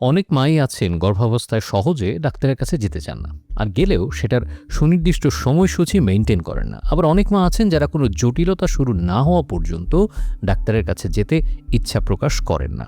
অনেক মাই আছেন গর্ভাবস্থায় সহজে ডাক্তারের কাছে যেতে চান না। আর গেলেও সেটার সুনির্দিষ্ট সময়সূচি মেনটেন করেন না। আবার অনেক মা আছেন যারা কোনো জটিলতা শুরু না হওয়া পর্যন্ত ডাক্তারের কাছে যেতে ইচ্ছা প্রকাশ করেন না।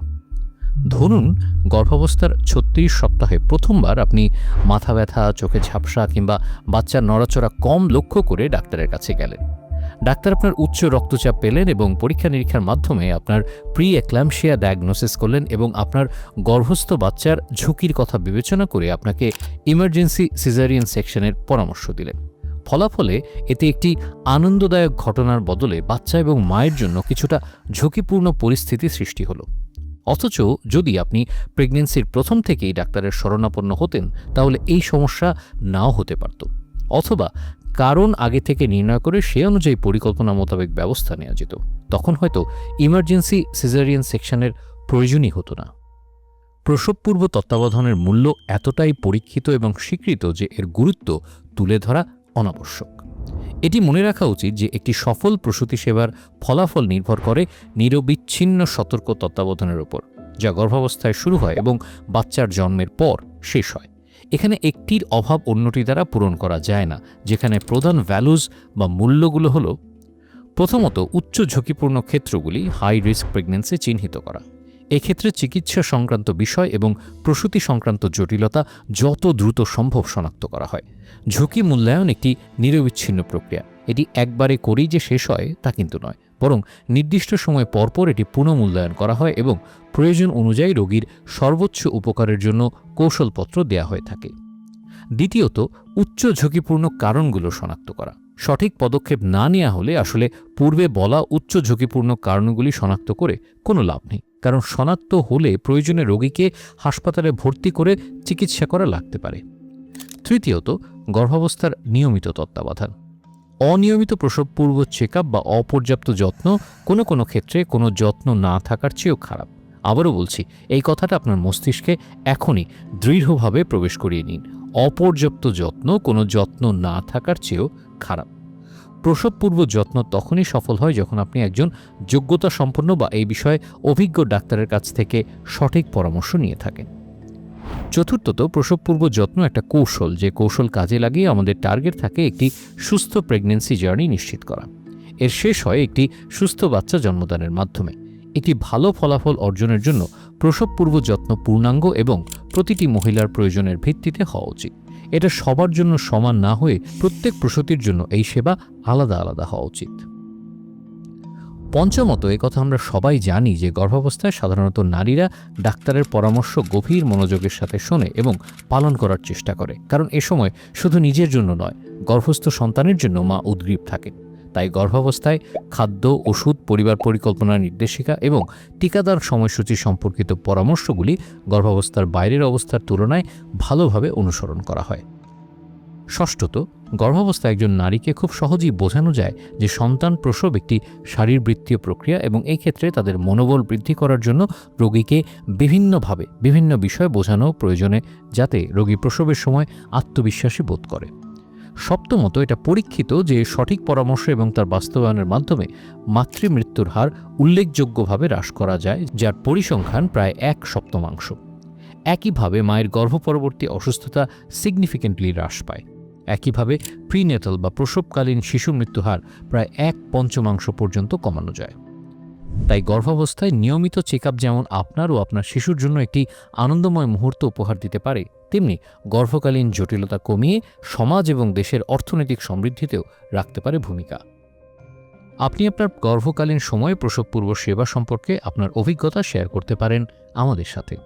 ধরুন, গর্ভাবস্থার ছত্রিশ সপ্তাহে প্রথমবার আপনি মাথা ব্যথা, চোখে ঝাপসা কিংবা বাচ্চার নড়াচড়া কম লক্ষ্য করে ডাক্তারের কাছে গেলেন। ডাক্তার আপনার উচ্চ রক্তচাপ পেলেন এবং পরীক্ষা নিরীক্ষার মাধ্যমে আপনার প্রি এক্ল্যামশিয়া ডায়াগনোসিস করলেন এবং আপনার গর্ভস্থ বাচ্চার ঝুঁকির কথা বিবেচনা করে আপনাকে ইমার্জেন্সি সিজারিয়ান সেকশনের পরামর্শ দিলেন। ফলাফলে এতে একটি আনন্দদায়ক ঘটনার বদলে বাচ্চা এবং মায়ের জন্য কিছুটা ঝুঁকিপূর্ণ পরিস্থিতি সৃষ্টি হলো। অথচ যদি আপনি প্রেগনেন্সির প্রথম থেকেই ডাক্তারের শরণাপন্ন হতেন, তাহলে এই সমস্যা নাও হতে পারত। অথবা কারণ আগে থেকে নির্ণয় করে সে অনুযায়ী পরিকল্পনা মোতাবেক ব্যবস্থা নেওয়া যেত। তখন হয়তো ইমার্জেন্সি সিজারিয়ান সেকশনের প্রয়োজনই হতো না। প্রসবপূর্ব তত্ত্বাবধানের মূল্য এতটাই পরীক্ষিত এবং স্বীকৃত যে এর গুরুত্ব তুলে ধরা অনাবশ্যক। এটি মনে রাখা উচিত যে একটি সফল প্রসূতি সেবার ফলাফল নির্ভর করে নিরবিচ্ছিন্ন সতর্ক তত্ত্বাবধানের উপর যা গর্ভাবস্থায় শুরু হয় এবং বাচ্চার জন্মের পর শেষ হয়। এখানে একটির অভাব অন্যটি দ্বারা পূরণ করা যায় না, যেখানে প্রধান ভ্যালুজ বা মূল্যগুলো হল, প্রথমত, উচ্চ ঝুঁকিপূর্ণ ক্ষেত্রগুলি হাই রিস্ক প্রেগন্যান্সি চিহ্নিত করা। এক্ষেত্রে চিকিৎসা সংক্রান্ত বিষয় এবং প্রসূতি সংক্রান্ত জটিলতা যত দ্রুত সম্ভব শনাক্ত করা হয়। ঝুঁকি মূল্যায়ন একটি নিরবিচ্ছিন্ন প্রক্রিয়া। এটি একবারে করেই যে শেষ হয় তা কিন্তু নয়। বরং নির্দিষ্ট সময় পরপর এটি পুনঃমূল্যায়ন করা হয় এবং প্রয়োজন অনুযায়ী রোগীর সর্বোচ্চ উপকারের জন্য কৌশলপত্র দেয়া হয়ে থাকে। দ্বিতীয়ত, উচ্চ ঝুঁকিপূর্ণ কারণগুলো শনাক্ত করা। সঠিক পদক্ষেপ না নেওয়া হলে আসলে পূর্বে বলা উচ্চ ঝুঁকিপূর্ণ কারণগুলি শনাক্ত করে কোনো লাভ নেই, কারণ শনাক্ত হলে প্রয়োজনে রোগীকে হাসপাতালে ভর্তি করে চিকিৎসা করা লাগতে পারে। তৃতীয়ত, গর্ভাবস্থার নিয়মিত তত্ত্বাবধান। অনিয়মিত প্রসবপূর্ব চেক বা অপর্যাপ্ত যত্ন কোনো কোনো ক্ষেত্রে কোনো যত্ন না থাকার চেয়েও খারাপ। আবারও বলছি, এই কথাটা আপনার মস্তিষ্কে এখনই দৃঢ়ভাবে প্রবেশ করিয়ে নিন। অপর্যাপ্ত যত্ন কোনো যত্ন না থাকার চেয়েও খারাপ। প্রসবপূর্ব যত্ন তখনই সফল হয় যখন আপনি একজন যোগ্যতা সম্পন্ন বা এই বিষয়ে অভিজ্ঞ ডাক্তারের কাছ থেকে সঠিক পরামর্শ নিয়ে থাকেন। চতুর্থত প্রসবপূর্ব যত্ন একটা কৌশল, যে কৌশল কাজে লাগিয়ে আমাদের টার্গেট থাকে একটি সুস্থ প্রেগনেন্সি জার্নি নিশ্চিত করা। এর শেষ হয় একটি সুস্থ বাচ্চা জন্মদানের মাধ্যমে। একটি ভালো ফলাফল অর্জনের জন্য প্রসবপূর্ব যত্ন পূর্ণাঙ্গ এবং প্রতিটি মহিলার প্রয়োজনের ভিত্তিতে হওয়া উচিত। এটা সবার জন্য সমান না হয়ে প্রত্যেক প্রসূতির জন্য এই সেবা আলাদা আলাদা হওয়া উচিত। পঞ্চমত কথা আমরা সবাই জানি যে গর্ভাবস্থায় সাধারণত নারীরা ডাক্তারের পরামর্শ গভীর মনোযোগের সাথে শোনে এবং পালন করার চেষ্টা করে। কারণ এ সময় শুধু নিজের জন্য নয়, গর্ভস্থ সন্তানের জন্য মা উদ্গ্রীব থাকে তাই গর্ভাবস্থায় খাদ্য, ওষুধ, পরিবার পরিকল্পনা নির্দেশিকা এবং টিকাদার সময়সূচি সম্পর্কিত পরামর্শগুলি গর্ভাবস্থার বাইরের অবস্থার তুলনায় ভালোভাবে অনুসরণ করা হয়। ষষ্ঠত, গর্ভাবস্থায় একজন নারীকে খুব সহজেই বোঝানো যায় যে সন্তান প্রসব একটি শারীরবৃত্তীয় প্রক্রিয়া এবং এই ক্ষেত্রে তাদের মনোবল বৃদ্ধি করার জন্য রোগীকে বিভিন্নভাবে, বিভিন্ন বিষয় বোঝানো প্রয়োজনে যাতে রোগী প্রসবের সময় আত্মবিশ্বাসী বোধ করে। সপ্তমত, এটা পরীক্ষিত যে সঠিক পরামর্শ এবং তার বাস্তবায়নের মাধ্যমে মাতৃমৃত্যুর হার উল্লেখযোগ্যভাবে হ্রাস করা যায়, যার পরিসংখ্যান প্রায় এক সপ্তমাংশ। একইভাবে মায়ের গর্ভপরবর্তী অসুস্থতা সিগনিফিকেন্টলি হ্রাস পায়। একইভাবে প্রিনেটাল বা প্রসবকালীন শিশু মৃত্যুহার প্রায় এক পঞ্চমাংশ পর্যন্ত কমানো যায়। তাই গর্ভাবস্থায় নিয়মিত চেক যেমন আপনার ও আপনার শিশুর জন্য একটি আনন্দময় মুহূর্ত উপহার দিতে পারে, তেমনি গর্ভকালীন জটিলতা কমিয়ে সমাজ এবং দেশের অর্থনৈতিক সমৃদ্ধিতেও রাখতে পারে ভূমিকা। আপনি আপনার গর্ভকালীন সময়ে প্রসবপূর্ব সেবা সম্পর্কে আপনার অভিজ্ঞতা শেয়ার করতে পারেন আমাদের সাথে।